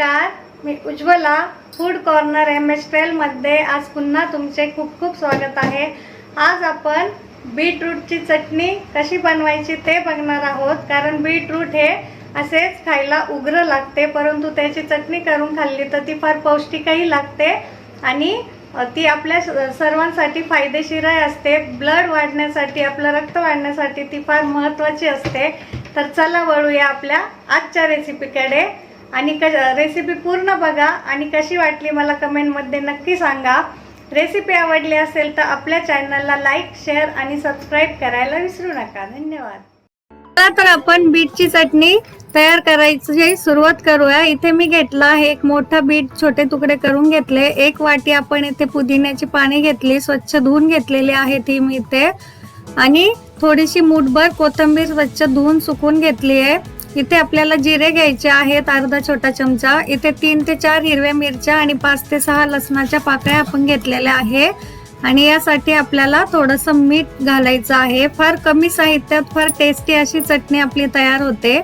मी Ujjwala food corner M H ट्वेलमध्ये आज पुन्हा तुमचे खूप खूप स्वागत आहे. आज आपण बीटरूटची चटणी कशी बनवायची ते बघणार आहोत कारण बीटरूट हे असेच खायला उग्र लागते परंतु त्याची चटणी करून खाल्ली तर ती फार पौष्टिकही लागते आणि ती आपल्या सर्वांसाठी फायदेशीरही असते. ब्लड वाढण्यासाठी आपलं रक्त वाढण्यासाठी ती फार महत्त्वाची असते. तर चला वळूया आपल्या आजच्या रेसिपीकडे आणि क रेसिपी पूर्ण बघा आणि कशी वाटली मला कमेंटमध्ये नक्की सांगा. रेसिपी आवडली असेल तर आपल्या चॅनलला लाईक शेअर आणि सबस्क्राईब करायला विसरू नका. धन्यवाद. चला तर आपण बीटची चटणी तयार करायची सुरुवात करूया. इथे मी घेतला आहे एक मोठा बीट छोटे तुकडे करून घेतले. एक वाटी आपण इथे पुदिन्याची पाने घेतली स्वच्छ धुवून घेतलेली आहे ती मी इथे. आणि थोडीशी मूठभर कोथिंबीर स्वच्छ धुवून सुकून घेतली आहे. इथे आपल्याला जिरे घ्यायचे आहेत अर्धा छोटा चमचा. इथे तीन ते चार हिरव्या मिरच्या आणि पाच ते सहा लसणाच्या पाकळ्या आपण घेतलेल्या आहे. आणि यासाठी आपल्याला थोडंसं मीठ घालायचं आहे. फार कमी साहित्यात फार टेस्टी अशी चटणी आपली तयार होते.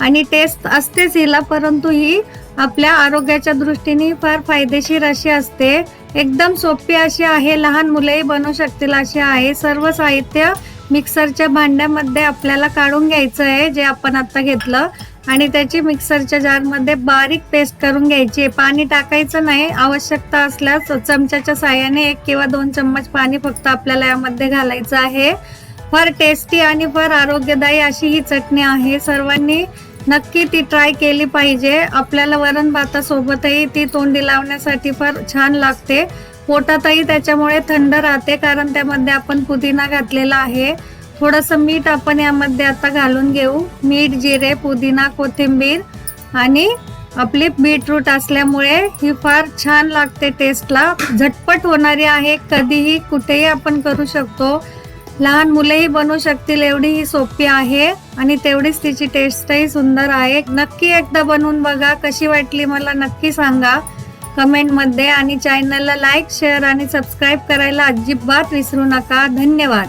आणि टेस्ट असतेच हिला परंतु ही आपल्या आरोग्याच्या दृष्टीने फार फायदेशीर अशी असते. एकदम सोपी अशी आहे लहान मुलंही बनवू शकतील अशी आहे. सर्व साहित्य मिक्सरच्या भांड्यामध्ये आपल्याला काढून घ्यायचं आहे जे आपण आता घेतलं. आणि त्याची मिक्सरच्या जारमध्ये बारीक पेस्ट करून घ्यायची आहे. पाणी टाकायचं नाही आवश्यकता असल्यास चमच्याच्या साह्याने एक किंवा दोन चम्मच पाणी फक्त आपल्याला यामध्ये घालायचं आहे. फार टेस्टी आणि फार आरोग्यदायी अशी ही चटणी आहे. सर्वांनी नक्की ती ट्राय केली पाहिजे. आपल्याला वरण भातासोबतही ती तोंडी लावण्यासाठी फार छान लागते. पोटातही त्याच्यामुळे थंड राहते कारण त्यामध्ये आपण पुदिना घातलेला आहे. थोडंसं मीठ आपण यामध्ये आता घालून घेऊ. मीठ जिरे पुदिना कोथिंबीर आणि आपली बीटरूट असल्यामुळे ही फार छान लागते टेस्टला. झटपट होणारी आहे कधीही कुठेही आपण करू शकतो. लहान मुलेही बनवू शकतील एवढी ही सोपी आहे आणि तेवढीच तिची टेस्टही सुंदर आहे. नक्की एकदा बनवून बघा कशी वाटली मला नक्की सांगा. कमेंटमध्ये आणि चॅनलला लाईक शेअर आणि सबस्क्राईब करायला अजिबात विसरू नका. धन्यवाद.